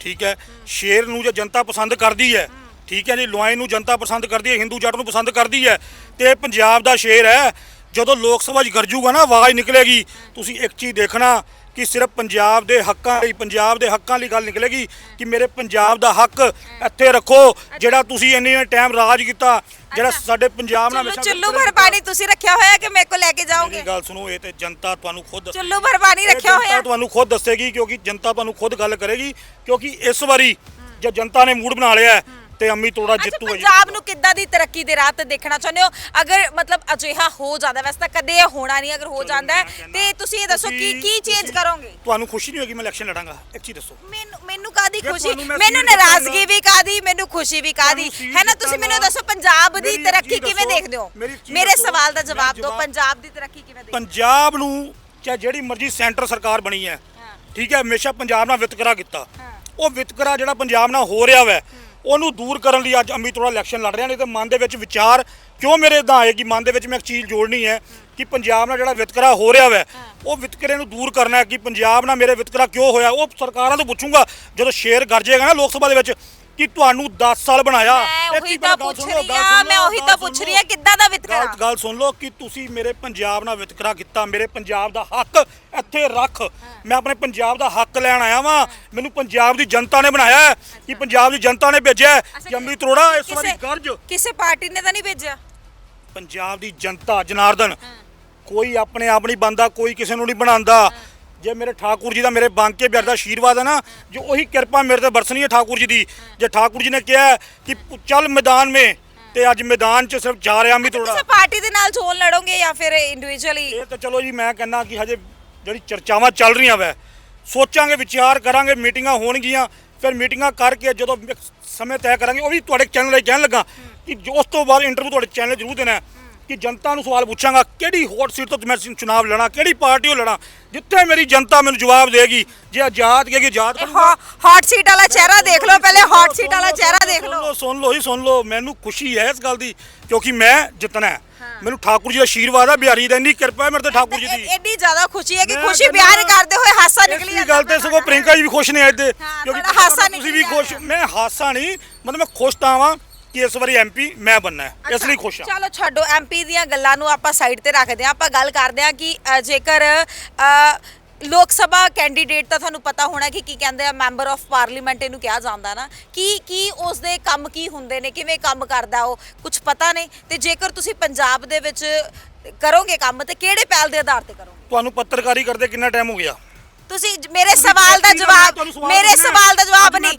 ਠੀਕ ਹੈ ਸ਼ੇਰ ਨੂੰ ਜੇ ਜਨਤਾ ਪਸੰਦ ਕਰਦੀ ਹੈ ਠੀਕ ਹੈ ਜੀ ਲੋਇਨ ਨੂੰ ਜਨਤਾ ਪਸੰਦ ਕਰਦੀ ਹੈ ਹਿੰਦੂ ਜੱਟ ਨੂੰ ਪਸੰਦ ਕਰਦੀ ਹੈ ਤੇ ਇਹ ਪੰਜਾਬ ਦਾ ਸ਼ੇਰ ਹੈ ਜਦੋਂ ਲੋਕ ਸਭਾ 'ਚ ਗਰਜੂਗਾ ਨਾ ਆਵਾਜ਼ ਨਿਕਲੇਗੀ ਤੁਸੀਂ ਇੱਕ ਚੀਜ਼ ਦੇਖਣਾ ਕਿ ਸਿਰਫ ਪੰਜਾਬ ਦੇ ਹੱਕਾਂ ਲਈ ਪੰਜਾਬ ਦੇ ਹੱਕਾਂ ਲਈ ਗੱਲ ਨਿਕਲੇਗੀ ਕਿ ਮੇਰੇ ਪੰਜਾਬ ਦਾ ਹੱਕ ਇੱਥੇ ਰੱਖੋ ਜਿਹੜਾ ਤੁਸੀਂ ਇੰਨੇ ਟਾਈਮ ਰਾਜ ਕੀਤਾ ਜਿਹੜਾ। ਸਾਡੇ ਪੰਜਾਬ ਨਾਲ ਚੁੱਲੂ ਹਮੇਸ਼ਾ ਚੁੱਲੂ ਵਿਤਕਰਾ ਭਰ ਕੀਤਾ। ਪਾਣੀ ਤੁਸੀਂ ਰੱਖਿਆ ਹੋਇਆ ਕਿ ਮੇਰੇ ਕੋਲ ਲੈ ਕੇ ਜਾਓਗੇ ਗੱਲ ਸੁਣੋ ਇਹ ਤੇ ਜਨਤਾ ਤੁਹਾਨੂੰ ਖੁਦ ਚੁੱਲੂ ਭਰ ਪਾਣੀ ਇਹ ਰੱਖਿਆ ਜਨਤਾ ਹੋਇਆ ਤੁਹਾਨੂੰ ਖੁਦ ਦੱਸੇਗੀ ਕਿਉਂਕਿ ਜਨਤਾ ਤੁਹਾਨੂੰ ਖੁਦ ਗੱਲ ਕਰੇਗੀ ਕਿਉਂਕਿ ਇਸ ਵਾਰੀ ਜੇ ਜਨਤਾ ਨੇ ਮੂਡ ਬਣਾ ਲਿਆ ਹੈ, ਤੇ ਅੰਮੀ ਤੋੜਾ ਜਿੱਤੂ ਹੈ ਜੀ। ਪੰਜਾਬ ਨੂੰ ਕਿੱਦਾਂ ਦੀ ਤਰੱਕੀ ਦੇ ਰਾਹ ਤੇ ਦੇਖਣਾ ਚਾਹੁੰਦੇ ਹੋ? ਅਗਰ ਮਤਲਬ ਅਜਿਹਾ ਹੋ ਜਾਂਦਾ ਵੈਸੇ ਤਾਂ ਕਦੇ ਇਹ ਹੋਣਾ ਨਹੀਂ ਅਗਰ ਹੋ ਜਾਂਦਾ ਹੈ ਤੇ ਤੁਸੀਂ ਇਹ ਦੱਸੋ ਕੀ ਕੀ ਚੇਂਜ ਕਰੋਗੇ? ਤੁਹਾਨੂੰ ਖੁਸ਼ੀ ਨਹੀਂ ਹੋਗੀ ਮੈਂ ਇਲੈਕਸ਼ਨ ਲੜਾਂਗਾ। ਇੱਕ ਚੀਜ਼ ਦੱਸੋ। ਮੈਨੂੰ ਮੈਨੂੰ ਕਾਦੀ ਜੇ ਖੁਸ਼ੀ? ਤੁਹਾਨੂੰ ਮੈਂ ਮੈਨੂੰ ਸੀਟ ਨਾਰਾਜ਼ਗੀ ਵੀ ਕਾਦੀ ਮੈਨੂੰ ਖੁਸ਼ੀ ਵੀ ਕਾਦੀ ਤੁਹਾਨੂੰ ਹੈ ਨਾ ਤੁਸੀਂ ਮੈਨੂੰ ਦੱਸੋ ਪੰਜਾਬ ਦੀ ਮੇਰੀ ਤਰੱਕੀ ਕਿਵੇਂ ਦੱਸੋ, ਦੇਖਦੇ ਹੋ? ਮੇਰੀ ਇੱਕ ਚੀਜ਼ ਮੇਰੇ ਦੱਸੋ, ਸਵਾਲ ਦਾ ਮੈਂ ਜਵਾਬ ਦਿਓ ਜਵਾਬ- ਪੰਜਾਬ ਦੀ ਤਰੱਕੀ ਕਿਵੇਂ ਦੇਖਦੇ ਹੋ? ਪੰਜਾਬ ਨੂੰ ਚਾਹੇ ਜਿਹੜੀ ਮਰਜ਼ੀ ਸੈਂਟਰ ਸਰਕਾਰ ਬਣੀ ਹੈ ਹਾਂ। ਠੀਕ ਹੈ ਹਮੇਸ਼ਾ ਪੰਜਾਬ ਨਾਲ ਵਿਤਕਰਾ ਕੀਤਾ। ਹਾਂ। ਉਹ ਵਿਤਕਰਾ ਜਿਹੜਾ ਪੰਜਾਬ ਨਾਲ ਹੋ ਰਿਹਾ ਵੈ। ਉਹਨੂੰ ਦੂਰ ਕਰਨ ਲਈ ਅੱਜ ਅਮਿਤ ਅਰੋੜਾ ਇਲੈਕਸ਼ਨ ਲੜ ਰਿਹਾ ਨੇ ਤੇ ਮਨ ਦੇ ਵਿੱਚ ਵਿਚਾਰ ਕਿਉਂ ਮੇਰੇ ਇਦਾਂ ਆਏ ਕਿ ਮਨ ਦੇ ਵਿੱਚ ਮੈਂ ਇੱਕ ਚੀਜ਼ ਜੋੜਨੀ ਹੈ ਕਿ ਪੰਜਾਬ ਨਾਲ ਜਿਹੜਾ ਵਿਤਕਰਾ ਹੋ ਰਿਹਾ ਵੈ ਉਹ ਵਿਤਕਰੇ ਨੂੰ ਦੂਰ ਕਰਨਾ ਹੈ ਕਿ ਪੰਜਾਬ ਨਾਲ ਮੇਰੇ ਵਿਤਕਰਾ ਕਿਉਂ ਹੋਇਆ ਉਹ ਸਰਕਾਰਾਂ ਤੋਂ ਪੁੱਛੂੰਗਾ ਜਦੋਂ ਸ਼ੇਰ ਗਰਜੇਗਾ ਨਾ ਲੋਕ ਸਭਾ ਦੇ ਵਿੱਚ ਕਿ ਤੁਹਾਨੂੰ 10 ਸਾਲ ਬਣਾਇਆ। ਮੈਂ ਇੱਕ ਉਹੀ ਤਾਂ ਪੁੱਛ ਰਹੀ ਆ ਮੈਂ ਉਹੀ ਤਾਂ ਪੁੱਛ। ਰਹੀ ਆ ਕਿੱਦਾਂ ਦਾ ਵਿਤਕਰਾ? ਗੱਲ ਸੁਣ ਲਓ ਕਿ ਤੁਸੀਂ ਮੇਰੇ ਪੰਜਾਬ ਨਾਲ ਵਿਤਕਰਾ ਕੀਤਾ ਮੇਰੇ ਪੰਜਾਬ ਦਾ ਹੱਕ ਇੱਥੇ ਰੱਖ। ਮੈਂ ਆਪਣੇ ਪੰਜਾਬ ਦਾ ਹੱਕ ਲੈਣ ਆਇਆ ਵਾਂ। ਮੈਨੂੰ ਪੰਜਾਬ ਦੀ ਜਨਤਾ ਨੇ ਬਣਾਇਆ ਕਿ ਪੰਜਾਬ ਦੀ ਜਨਤਾ ਨੇ ਭੇਜਿਆ ਕਿ ਅੰਮ੍ਰਿਤ ਅਰੋੜਾ ਇਸ ਵਾਰੀ ਕਿਸੇ- ਗਰਜ। ਕਿਸੇ ਪਾਰਟੀ ਨੇ ਤਾਂ ਨਹੀਂ ਭੇਜਿਆ? ਪੰਜਾਬ ਦੀ ਜਨਤਾ ਜਨਾਰਦਨ। ਕੋਈ ਆਪਣੇ ਆਪ ਨਹੀਂ ਬੰਦਾ ਕੋਈ ਕਿਸੇ ਨੂੰ ਨਹੀਂ ਬਣਾਉਂਦਾ। ਜੇ ਮੇਰੇ ਠਾਕੁਰ ਜੀ ਦਾ ਮੇਰੇ ਬਾਂਕੇ ਬਿਹਾਰ ਦਾ ਆਸ਼ੀਰਵਾਦ ਹੈ ਨਾ ਜੋ ਉਹੀ ਕਿਰਪਾ ਮੇਰੇ ਤੇ ਬਰਸਣੀ ਹੈ ਠਾਕੁਰ ਜੀ ਦੀ। ਜੇ ਠਾਕੁਰ ਜੀ ਨੇ ਕਿਹਾ ਕਿ ਚੱਲ ਮੈਦਾਨ ਮੇ ਤੇ ਅੱਜ ਮੈਦਾਨ 'ਚ ਸਿਰਫ ਜਾ ਰਿਹਾ ਅੰਮ੍ਰਿਤ ਅਰੋੜਾ ਕਿਸੇ ਪਾਰਟੀ ਦੇ ਨਾਲ ਚੋਣ ਲੜੋਗੇ ਜਾਂ ਫਿਰ ਇੰਡੀਵਿਜੂਅਲੀ ਇਹ ਤਾਂ ਚਲੋ ਜੀ ਮੈਂ ਕਹਿੰਦਾ ਕਿ ਹਜੇ ਜਿਹੜੀ ਚਰਚਾਵਾਂ ਚੱਲ ਰਹੀਆਂ ਵੈ। ਸੋਚਾਂਗੇ ਵਿਚਾਰ ਕਰਾਂਗੇ ਮੀਟਿੰਗਾਂ ਹੋਣਗੀਆਂ ਫਿਰ ਮੀਟਿੰਗਾਂ ਕਰਕੇ ਜਦੋਂ ਸਮੇਂ ਤੈਅ ਕਰਾਂਗੇ ਉਹ ਵੀ ਤੁਹਾਡੇ ਚੈਨਲ ਲਈ ਕਹਿਣ ਲੱਗਾ ਕਿ ਉਸ ਤੋਂ ਬਾਅਦ ਇੰਟਰਵਿਊ ਤੁਹਾਡੇ ਚੈਨਲ ਜ਼ਰੂਰ ਦੇਣਾ ਹੈ। ਕਿ ਜਨਤਾ ਨੂੰ ਸਵਾਲ ਪੁੱਛਾਂਗਾ ਕਿਹੜੀ ਹੌਟ ਸੀਟ ਤੋਂ ਮੈਂ ਚੁਣਾਵ ਲੜਾਂ ਕਿਹੜੀ ਪਾਰਟੀ ਉਹ ਲੜਾਂ ਜਿੱਥੇ ਮੇਰੀ ਜਨਤਾ ਮੈਨੂੰ ਜਵਾਬ ਦੇਗੀ ਜੇ ਆਜ਼ਾਦ ਕਹੇਗੀ ਆਜ਼ਾਦ ਕਰੂੰਗਾ? ਹੌਟ ਸੀਟ ਵਾਲਾ ਚਿਹਰਾ ਦੇਖ ਲਓ ਪਹਿਲੇ ਹੌਟ ਸੀਟ ਵਾਲਾ ਚਿਹਰਾ ਦੇਖ ਲਓ। ਸੁਣ ਲਓ ਹੀ ਸੁਣ ਲਓ ਮੈਨੂੰ ਖੁਸ਼ੀ ਹੈ ਇਸ ਗੱਲ ਦੀ ਕਿਉਂਕਿ ਮੈਂ ਜਿੱਤਣਾ ਹੈ। ਮੈਨੂੰ ਠਾਕੁਰ ਜੀ ਦਾ ਆਸ਼ੀਰਵਾਦ ਹੈ ਬਿਹਾਰੀ ਦਾ ਇੰਨੀ ਕਿਰਪਾ ਹੈ ਮੇਰੇ ਤੇ ਠਾਕੁਰ ਜੀ ਦੀ। ਐਡੀ ਜ਼ਿਆਦਾ ਖੁਸ਼ੀ ਹੈ ਕਿ ਖੁਸ਼ੀ ਬਿਆਨ ਕਰਦੇ ਹੋਏ ਹਾਸਾ ਨਿਕਲੀ ਇਸੀ ਗੱਲ ਤੇ ਸਗੋਂ ਪ੍ਰਿੰਕਾ ਜੀ ਵੀ ਖੁਸ਼ ਨੇ ਅੱਜ ਦੇ ਕਿਉਂਕਿ ਹਾਸਾ ਤੁਸੀਂ ਵੀ ਖੁਸ਼ ਮੈਂ ਹਾਸਾ ਨਹੀਂ ਮਤਲਬ ਮੈਂ ਖੁਸ਼ ਤਾਂ ਵਾਂ ਕਿ ਇਸ ਵਾਰੀ ਐਮਪੀ ਮੈਂ ਬੰਨਾ ਹੈ। ਇਸ ਲਈ ਖੁਸ਼ ਹਾਂ। ਚਲੋ ਛੱਡੋ ਐਮਪੀ ਦੀਆਂ ਗੱਲਾਂ ਨੂੰ ਆਪਾਂ ਸਾਈਡ ਤੇ ਰੱਖਦੇ ਹਾਂ। ਆਪਾਂ ਗੱਲ ਕਰਦੇ ਹਾਂ ਕਿ ਅ, ਜੇਕਰ ਅ, ਲੋਕ ਸਭਾ ਕੈਂਡੀਡੇਟ ਤਾਂ ਤੁਹਾਨੂੰ ਪਤਾ ਹੋਣਾ ਕਿ ਕੀ ਕਹਿੰਦੇ ਆ ਮੈਂਬਰ ਆਫ ਪਾਰਲੀਮੈਂਟ ਇਹਨੂੰ ਕਿਹਾ ਜਾਂਦਾ ਨਾ। ਕੀ ਕੀ ਉਸ ਦੇ ਕੰਮ ਕੀ ਹੁੰਦੇ ਨੇ ਕਿਵੇਂ ਕੰਮ ਕਰਦਾ ਉਹ ਕੁਝ ਪਤਾ ਨਹੀਂ। ਤੇ ਜੇਕਰ ਤੁਸੀਂ ਪੰਜਾਬ ਦੇ ਵਿੱਚ ਕਰੋਗੇ ਕੰਮ ਤੇ ਕਿਹੜੇ ਪਹਿਲ ਦੇ ਆਧਾਰ ਤੇ ਕਰੋਗੇ? ਤੁਹਾਨੂੰ ਪੱਤਰਕਾਰੀ ਕਰਦੇ ਕਿੰਨਾ ਟਾਈਮ ਹੋ ਗਿਆ? ਤੁਸੀਂ ਮੇਰੇ ਸਵਾਲ ਦਾ ਜਵਾਬ ਮੇਰੇ। ਸਵਾਲ ਦਾ ਜਵਾਬ ਨਹੀਂ।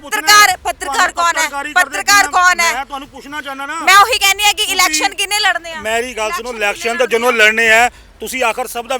ਪੱਤਰਕਾਰ। ਪੱਤਰਕਾਰ ਕੌਣ ਹੈ? ਪੱਤਰਕਾਰੀ ਕੌਣ ਹੈ? ਮੈਂ ਤੁਹਾਨੂੰ ਪੁੱਛਣਾ ਚਾਹੁੰਦਾ ਨਾ। ਮੈਂ ਉਹੀ ਕਹਿੰਦੀ ਆ ਕਿ ਇਲੈਕਸ਼ਨ ਕਿੰਨੇ ਲੜਨੇ ਆ? ਮੇਰੀ ਗੱਲ ਸੁਣੋ ਇਲੈਕਸ਼ਨ ਤਾਂ ਜਦੋਂ ਲੜਨੇ ਆ ਤੁਸੀਂ ਆਖਰ ਸਭ ਦਾ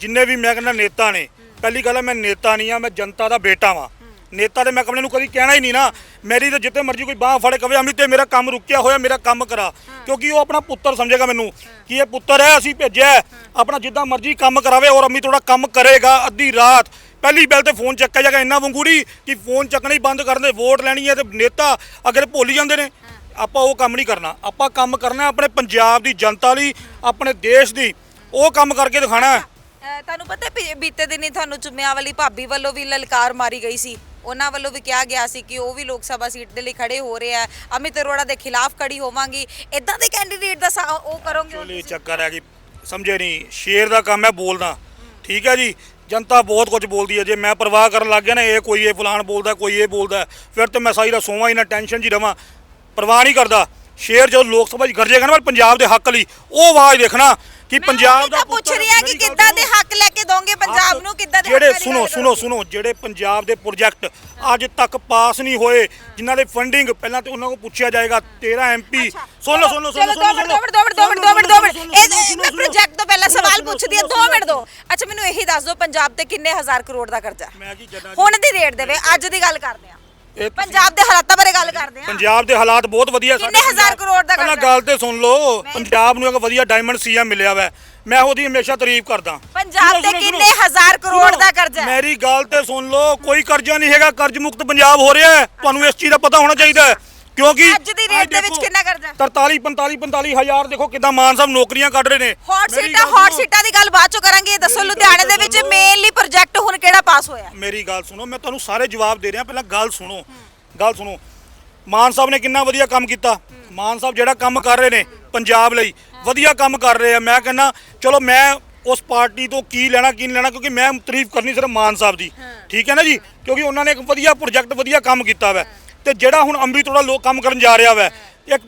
ਜਿੰਨੇ ਵੀ ਮੈਂ ਕਹਿੰਦਾ ਨੇਤਾ ਨੇ ਪਹਿਲੀ ਗੱਲ ਮੈਂ ਨੇਤਾ ਨਹੀਂ ਆ ਮੈਂ ਜਨਤਾ ਦਾ ਬੇਟਾ ਵਾਂ। ਨੇਤਾ ਦੇ ਮੈਂ ਕਮਲੇ ਨੂੰ ਕਦੀ ਕਹਿਣਾ ਹੀ ਨਹੀਂ ਨਾ। ਮੇਰੀ ਤਾਂ ਜਿੱਥੇ ਮਰਜ਼ੀ ਕੋਈ ਬਾਹ ਫੜੇ ਕਵੇ ਅਮਿਤ ਤੇ ਮੇਰਾ ਕੰਮ ਰੁਕਿਆ ਹੋਇਆ ਮੇਰਾ ਕੰਮ ਕਰਾ। ਕਿਉਂਕਿ ਉਹ ਆਪਣਾ ਪੁੱਤਰ ਸਮਝੇਗਾ ਮੈਨੂੰ ਕਿ ਇਹ ਪੁੱਤਰ ਹੈ ਅਸੀਂ ਭੇਜਿਆ। ਆਪਣਾ ਜਿੱਦਾਂ ਮਰਜ਼ੀ ਕੰਮ ਕਰਾਵੇ ਔਰ ਅਮਿਤ ਥੋੜਾ ਕੰਮ ਕਰੇਗਾ ਅੱਧੀ ਰਾਤ। ਪਹਿਲੀ ਬੈਲ ਤੇ ਫੋਨ ਚੱਕਿਆ ਜਾਏਗਾ ਇੰਨਾ ਵੰਗੂੜੀ ਕਿ ਫੋਨ ਚੱਕਣਾ ਹੀ ਬੰਦ ਕਰਨ ਦੇ ਵੋਟ ਲੈਣੀ ਹੈ ਤੇ ਨੇਤਾ ਅਗਰ ਭੁੱਲ ਜਾਂਦੇ ਨੇ ਆਪਾਂ ਉਹ ਕੰਮ ਨਹੀਂ ਕਰਨਾ। ਆਪਾਂ ਕੰਮ ਕਰਨਾ ਆਪਣੇ ਪੰਜਾਬ ਦੀ ਜਨਤਾ ਲਈ ਆਪਣੇ ਦੇਸ਼ ਦੀ। ਉਹ ਕੰਮ ਕਰਕੇ ਦਿਖਾਣਾ ਹੈ। ਅਹ ਤੁਹਾਨੂੰ ਪਤਾ ਹੈ ਬੀਤੇ ਦਿਨੀ ਤੁਹਾਨੂੰ ਚੁੰਮਿਆਂ ਵਾਲੀ ਭਾਬੀ ਵੱਲੋਂ ਵੀ ਲਲਕਾਰ ਮਾਰੀ ਗਈ ਸੀ। ਉਹਨਾਂ ਵੱਲੋਂ ਵੀ ਕਿਹਾ ਗਿਆ ਸੀ ਕਿ ਉਹ ਵੀ ਲੋਕ ਸਭਾ ਸੀਟ ਦੇ ਲਈ ਖੜੇ ਹੋ ਰਹੇ ਆ। ਅਮਿਤ ਅਰੋੜਾ ਦੇ ਖਿਲਾਫ ਖੜੀ ਹੋਵਾਂਗੀ। ਇਦਾਂ ਦੇ ਕੈਂਡੀਡੇਟ ਦਾ ਸਾ- ਉਹ ਕਰੋਗੇ ਹੁਣ ਚੋਲੀ ਤੁਸੀਂ? ਚੱਕਰ ਹੈ ਕਿ ਸਮਝੇ ਨਹੀਂ। ਸ਼ੇਰ ਦਾ ਕੰਮ ਹੈ ਬੋਲਣਾ। ਠੀਕ ਹੈ ਜੀ? ਜਨਤਾ ਬਹੁਤ ਕੁਝ ਬੋਲਦੀ ਹੈ। ਜੇ ਮੈਂ ਪਰਵਾਹ ਕਰਨ ਲੱਗ ਗਿਆ ਨਾ ਇਹ ਕੋਈ ਇਹ ਫਲਾਣ ਬੋਲਦਾ ਕੋਈ ਇਹ ਬੋਲਦਾ ਫਿਰ ਤੇ ਮੈਂ ਸਾਰੀ ਰਾਤ ਸੋਵਾਂ ਹੀ ਨਾ ਟੈਨਸ਼ਨ 'ਚ ਹੀ ਰਵਾਂ। ਪਰਵਾਹ ਨਹੀਂ ਕਰਦਾ। ਸ਼ੇਰ ਜਦੋਂ ਲੋਕ ਸਭਾ 'ਚ ਗਰਜੇਗਾ ਨਾ ਪੰਜਾਬ ਦੇ ਹੱਕ ਲਈ ਉਹ ਆਵਾਜ਼ ਦੇਖਣਾ ਕਿ ਪੰਜਾਬ ਦਾ ਪੁੱਛ ਰਹੀ ਕਿ ਕਿੱਦਾਂ ਦੇ ਸੁਣੋ। ਹੱਕ ਲੈ ਕੇ ਦੋਗੇ ਪੰਜਾਬ ਨੂੰ ਕਿੱਦਾਂ ਦੇ ਜਿਹੜੇ ਦੀ ਸੁਣੋ ਸੁਣੋ? ਸੁਣੋ ਜਿਹੜੇ ਪੰਜਾਬ ਦੇ ਪ੍ਰੋਜੈਕਟ ਅੱਜ ਤੱਕ ਪਾਸ ਨਹੀਂ ਹੋਏ ਜਿਨ੍ਹਾਂ ਦੇ ਫੰਡਿੰਗ ਪਹਿਲਾਂ ਤੇ ਉਹਨਾਂ ਕੋਲ ਪੁੱਛਿਆ ਜਾਏਗਾ 13 ਐਮਪੀ ਸੁਣ ਸੁਣ ਸੁਣ ਚਲੋ ਲਓ ਦੋ ਮਿੰਟ ਦੋ ਮਿੰਟ ਦੋ ਮਿੰਟ ਦੋ ਮਿੰਟ ਦੋ ਦੋ ਇਹ ਮੈਂ ਪ੍ਰੋਜੈਕਟ ਤੋਂ ਪਹਿਲਾਂ ਸਵਾਲ ਪੁੱਛਦੀ ਆ 2 ਮਿੰਟ ਦੋ ਅੱਛਾ ਮੈਨੂੰ ਇਹੀ ਦੱਸ ਦਿਓ ਪੰਜਾਬ ਤੇ ਕਿੰਨੇ ਹਜ਼ਾਰ ਕਰੋੜ ਦਾ ਕਰਜ਼ਾ ਹੁਣ ਦੀ ਰੇਟ ਦੇਵੇ ਅੱਜ ਦੀ ਗੱਲ ਕਰਦੇ ਆ ਇਹ ਪੰਜਾਬ ਦੇ ਹਾਲਾਤਾਂ ਬਾਰੇ ਗੱਲ ਕਰਦੇ ਆ ਪੰਜਾਬ ਦੇ ਹਾਲਾਤ ਬਹੁਤ ਵਧੀਆ ਸਾਡੇ ਕਿੰਨੇ ਹਜ਼ਾਰ ਪੰਜਾਬ- ਕਰੋੜ ਦਾ ਪਹਿਲਾਂ ਕਰਜ਼ਾ? ਗੱਲ ਤੇ ਸੁਣ ਲਓ ਪੰਜਾਬ ਨੂੰ ਇੱਕ ਵਧੀਆ ਡਾਇਮੰਡ ਸੀਐਮ ਮਿਲਿਆ ਵਾ ਮੈਂ ਉਹਦੀ ਹਮੇਸ਼ਾ ਤਾਰੀਫ ਕਰਦਾ ਪੰਜਾਬ ਤੇ ਸੁਣੋ, ਕਿੰਨੇ। ਹਜ਼ਾਰ ਕਰੋੜ ਦਾ ਕਰਜ਼ਾ ਹੈ? ਮੇਰੀ ਗੱਲ ਤੇ ਸੁਣ ਲਓ ਕੋਈ ਕਰਜ਼ਾ ਨਹੀਂ ਹੈਗਾ ਕਰਜ਼ ਮੁਕਤ ਪੰਜਾਬ ਹੋ ਰਿਹਾ ਹੈ ਤੁਹਾਨੂੰ ਇਸ ਚੀਜ਼ ਦਾ ਪਤਾ ਹੋਣਾ ਚਾਹੀਦਾ ਹੈ ਕਿਉਂਕਿ ਅੱਜ ਦੀ rate ਦੇ ਵਿੱਚ ਕਿੰਨਾ ਕਰਜ਼ਾ? 43 45 45 ਹਜ਼ਾਰ ਦੇਖੋ ਕਿਦਾਂ ਮਾਨ ਸਾਹਿਬ ਨੌਕਰੀਆਂ ਕੱਢ ਰਹੇ ਨੇ। ਹੌਟ ਸੀਟਾਂ ਹੌਟ। ਸੀਟਾਂ ਦੀ ਗੱਲ ਬਾਅਦ ਚੋਂ ਕਰਾਂਗੇ ਦੱਸੋ ਲੁਧਿਆਣੇ ਦੇ ਵਿੱਚ। ਮੇਨਲੀ ਪ੍ਰੋਜੈਕਟ ਹੁਣ ਕਿਹੜਾ ਪਾਸ ਹੋਇਆ? ਮੇਰੀ ਗੱਲ ਸੁਣੋ ਮੈਂ ਤੁਹਾਨੂੰ ਸਾਰੇ ਜਵਾਬ ਦੇ ਰਿਹਾ ਪਹਿਲਾਂ ਗੱਲ ਸੁਣੋ। ਗੱਲ ਸੁਣੋ ਮਾਨ ਸਾਹਿਬ ਨੇ ਕਿੰਨਾ ਵਧੀਆ ਕੰਮ ਕੀਤਾ। ਮਾਨ ਸਾਹਿਬ ਜਿਹੜਾ ਕੰਮ ਕਰ ਰਹੇ ਨੇ ਪੰਜਾਬ ਲਈ ਵਧੀਆ ਕੰਮ ਕਰ ਰਹੇ ਆ। ਮੈਂ ਕਹਿੰਦਾ ਚਲੋ ਮੈਂ ਉਸ ਪਾਰਟੀ ਤੋਂ ਕੀ ਲੈਣਾ ਕੀ ਨਹੀਂ ਲੈਣਾ ਕਿਉਂਕਿ ਮੈਂ ਤਾਰੀਫ ਕਰਨੀ ਸਿਰਫ ਮਾਨ ਸਾਹਿਬ ਦੀ। ਠੀਕ ਹੈ ਨਾ ਜੀ? ਕਿਉਂਕਿ ਉਹਨਾਂ ਨੇ ਇੱਕ ਵਧੀਆ ਪ੍ਰੋਜੈਕਟ ਵਧੀਆ ਕੰਮ ਕੀਤਾ ਵੈ। ਤੇ ਜਿਹੜਾ ਹੁਣ ਅੰਮ੍ਰਿਤ ਥੋੜਾ ਲੋਕ ਕੰਮ ਕਰਨ ਜਾ ਰਿਹਾ ਵੈ ਇੱਕ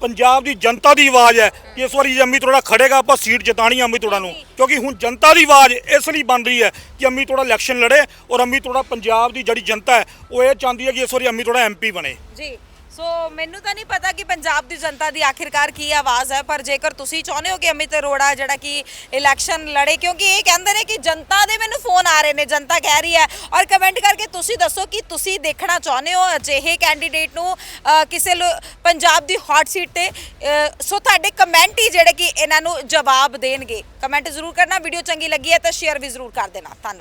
ਪੰਜਾਬ ਦੀ ਜਨਤਾ ਦੀ ਆਵਾਜ਼ ਹੈ ਕਿ ਇਸ ਵਾਰੀ ਜੇ ਅੰਮ੍ਰਿਤ ਥੋੜਾ ਖੜੇਗਾ ਆਪਾਂ ਸੀਟ ਜਿਤਾਣੀ ਹੈ ਅੰਮ੍ਰਿਤ ਥੋੜਾ ਨੂੰ ਕਿਉਂਕਿ ਹੁਣ ਜਨਤਾ ਦੀ ਆਵਾਜ਼ ਇਸ ਲਈ ਬਣ ਰਹੀ ਹੈ ਕਿ ਅੰਮ੍ਰਿਤ ਥੋੜਾ ਇਲੈਕਸ਼ਨ ਲੜੇ ਔਰ ਅੰਮ੍ਰਿਤ ਥੋੜਾ ਪੰਜਾਬ ਦੀ ਜਿਹੜੀ ਜਨਤਾ ਹੈ ਉਹ ਇਹ ਚਾਹੁੰਦੀ ਹੈ ਕਿ ਇਸ ਵਾਰੀ ਅੰਮ੍ਰਿਤ ਥੋੜਾ ਐਮਪੀ ਬਣੇ। ਜੀ। ਸੋ ਮੈਨੂੰ ਤਾਂ ਨਹੀਂ ਪਤਾ ਕਿ ਪੰਜਾਬ ਦੀ ਜਨਤਾ ਦੀ ਆਖਿਰਕਾਰ ਕੀ ਆਵਾਜ਼ ਹੈ, ਪਰ ਜੇਕਰ ਤੁਸੀਂ ਚਾਹੁੰਦੇ ਹੋ ਕਿ ਅਮਿਤ ਅਰੋੜਾ ਜਿਹੜਾ ਕਿ ਇਲੈਕਸ਼ਨ ਲੜੇ, ਕਿਉਂਕਿ ਇਹ ਕਹਿੰਦੇ ਨੇ ਕਿ ਜਨਤਾ ਦੇ ਮੈਨੂੰ ਫੋਨ ਆ ਰਹੇ ਨੇ, ਜਨਤਾ ਕਹਿ ਰਹੀ ਹੈ। ਔਰ ਕਮੈਂਟ ਕਰਕੇ ਤੁਸੀਂ ਦੱਸੋ ਕਿ ਤੁਸੀਂ ਦੇਖਣਾ ਚਾਹੁੰਦੇ ਹੋ ਅਜਿਹੇ ਕੈਂਡੀਡੇਟ ਨੂੰ ਕਿਸੇ ਲੋ- ਪੰਜਾਬ ਦੀ ਹੌਟ ਸੀਟ ਤੇ ਸੋ ਤੁਹਾਡੇ ਕਮੈਂਟ ਹੀ ਜਿਹੜੇ ਕਿ ਇਹਨਾਂ ਨੂੰ ਜਵਾਬ ਦੇਣਗੇ। ਕਮੈਂਟ ਜ਼ਰੂਰ ਕਰਨਾ ਵੀਡੀਓ ਚੰਗੀ ਲੱਗੀ ਹੈ ਤਾਂ ਸ਼ੇਅਰ ਵੀ ਜ਼ਰੂਰ ਕਰ ਦੇਣਾ। ਧੰਨਵਾਦ।